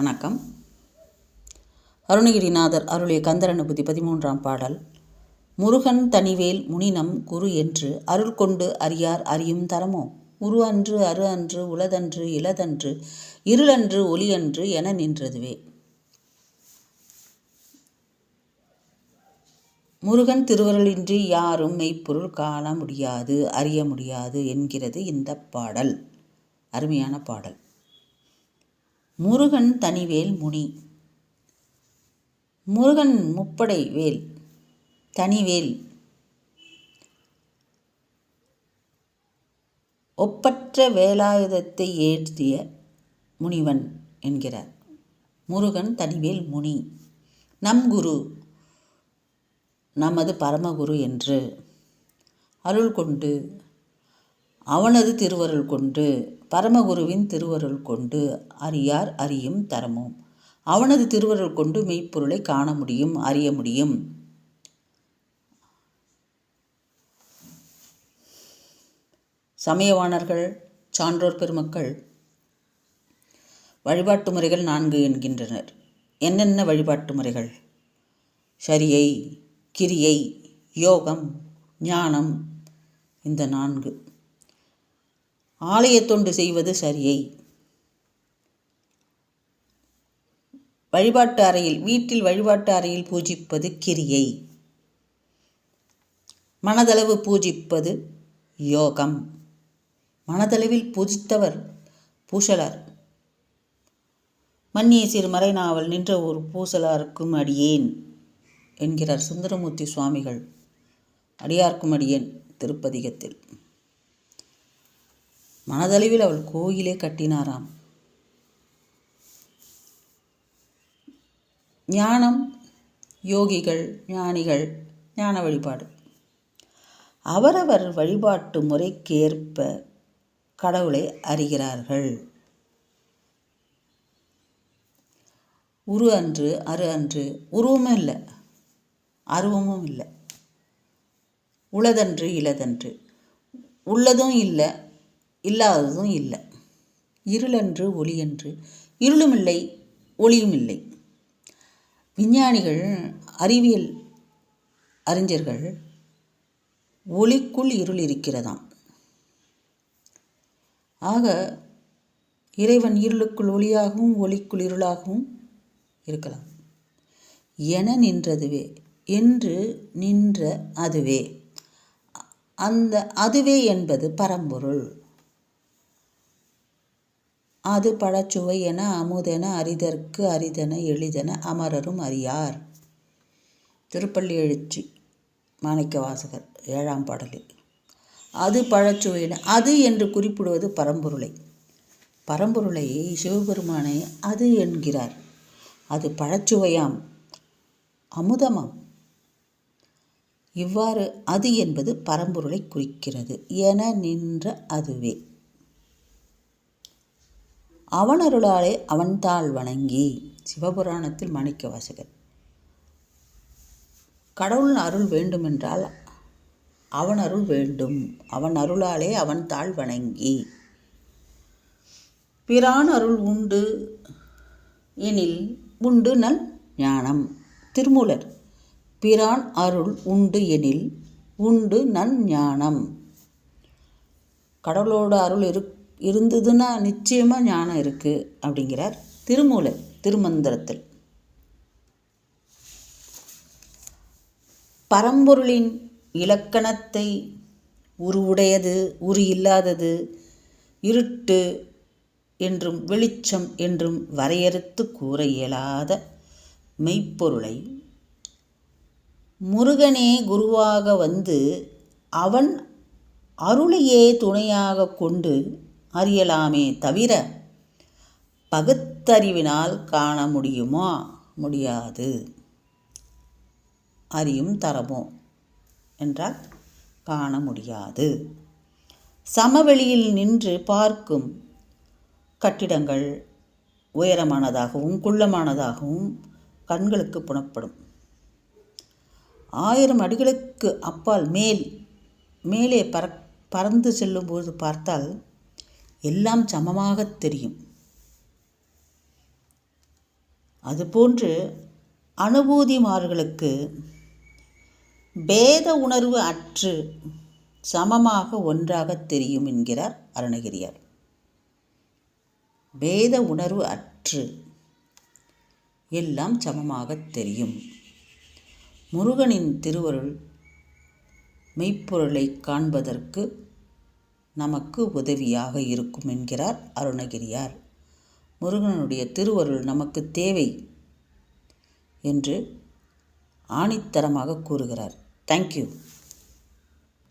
வணக்கம். அருணகிரிநாதர் அருளிய கந்தரனுபதி பதிமூன்றாம் பாடல் முருகன் தனிவேல் முனினம் குரு என்று அருள் கொண்டு அறியார் அறியும் தரமோ? உரு அன்று அரு அன்று உளதன்று இளதன்று இருளன்று ஒளியன்று என நின்றதுவே. முருகன் திருவருளின்றி யாரும் மெய்ப்பொருள் காண முடியாது அறிய முடியாது என்கிறது இந்த பாடல். அருமையான பாடல். முருகன் தனிவேல் முனி. முருகன் முப்படை வேல் தனிவேல். ஒப்பற்ற வேலாயுதத்தை ஏற்றிய முனிவன் என்கிறார். முருகன் தனிவேல் முனி. நம் குரு நமது பரமகுரு என்று அருள் கொண்டு அவனது திருவருள் கொண்டு பரமகுருவின் திருவருள் கொண்டு அறியார் அறியும் தரமும். அவனது திருவருள் கொண்டு மெய்ப்பொருளை காண முடியும் அறிய முடியும். சமயவாணர்கள் சான்றோர் பெருமக்கள் வழிபாட்டு முறைகள் நான்கு என்கின்றனர். என்னென்ன வழிபாட்டு முறைகள்? சரியை கிரியை யோகம் ஞானம் இந்த நான்கு. ஆலயத்தொண்டு செய்வது சரியை. வழிபாட்டு அறையில் வீட்டில் வழிபாட்டு அறையில் பூஜிப்பது கிரியை. மனதளவு பூஜிப்பது யோகம். மனதளவில் பூஜித்தவர் பூசலார். மன்னிய சிறுமறை மறைநாவல் நின்ற ஒரு பூசலாருக்கும் அடியேன் என்கிறார் சுந்தரமூர்த்தி சுவாமிகள். அடியார்க்கும் அடியேன் திருப்பதிகத்தில். மனதளவில் அவள் கோயிலே கட்டினாராம். ஞானம் யோகிகள் ஞானிகள் ஞான வழிபாடு. அவரவர் வழிபாட்டு முறைக்கேற்ப கடவுளை அறிகிறார்கள். உரு அன்று அரு அன்று உருவமும் இல்லை அருவமும் இல்லை. உளதன்று இளதன்று. உள்ளதும் இல்லை இல்லாததும் இல்லை. இருளன்று ஒளியன்று. இருளும் இல்லை ஒளியும் இல்லை விஞ்ஞானிகள் அறிவியல் அறிஞர்கள் ஒளிக்குள் இருள் இருக்கிறதாம். ஆக இறைவன் இருளுக்குள் ஒளியாகவும் ஒளிக்குள் இருளாகவும் இருக்கலாம். என நின்றதுவே என்று நின்ற அதுவே. அந்த அதுவே என்பது பரம்பொருள். அது பழச்சுவை என அமுதென அரிதற்கு அரிதென எளிதென அமரரும் அறியார். திருப்பள்ளி எழுச்சி மாணிக்க வாசகர் ஏழாம் பாடலில். அது பழச்சுவையின அது என்று குறிப்பிடுவது பரம்பொருளை. பரம்பொருளை சிவபெருமானை அது என்கிறார். அது பழச்சுவையாம் அமுதமாம். இவ்வாறு அது என்பது பரம்பொருளை குறிக்கிறது என நின்ற அதுவே. அவன் அருளாலே அவன்தாள் வணங்கி சிவபுராணத்தில் மாணிக்க வாசகர். கடவுள் அருள் வேண்டுமென்றால் அவன் அருள் வேண்டும். அவன் அருளாலே அவன் தாழ் வணங்கி. பிரான் அருள் உண்டு எனில் உண்டு நல் ஞானம். திருமூலர் பிரான் அருள் உண்டு எனில் உண்டு நன் ஞானம். கடவுளோட அருள் இருக்கு இருந்ததுன்னா நிச்சயமாக ஞானம் இருக்குது அப்படிங்கிறார் திருமூலர் திருமந்திரத்தில். பரம்பொருளின் இலக்கணத்தை உருவுடையது உரு இல்லாதது இருட்டு என்றும் வெளிச்சம் என்றும் வரையறுத்து கூற இயலாத மெய்ப்பொருளை முருகனே குருவாக வந்து அவன் அருளையே துணையாக கொண்டு அறியலாமே தவிர பகுத்தறிவினால் காண முடியுமா? முடியாது. அறியும் தரமோ? என்றால் காண முடியாது. சமவெளியில் நின்று பார்க்கும் கட்டிடங்கள் உயரமானதாகவும் குள்ளமானதாகவும் கண்களுக்கு புணப்படும். ஆயிரம் அடிகளுக்கு அப்பால் மேல் மேலே பற பறந்து செல்லும்போது பார்த்தால் எல்லாம் சமமாக தெரியும். அதுபோன்று அனுபூதிமார்களுக்கு பேத உணர்வு அற்று சமமாக ஒன்றாக தெரியும் என்கிறார் அருணகிரியார். பேத உணர்வு அற்று எல்லாம் சமமாக தெரியும். முருகனின் திருவருள் மெய்ப்பொருளை காண்பதற்கு நமக்கு உதவியாக இருக்கும் என்கிறார் அருணகிரியார். முருகனுடைய திருவருள் நமக்கு தேவை என்று ஆணித்தரமாக கூறுகிறார். தேங்க்யூ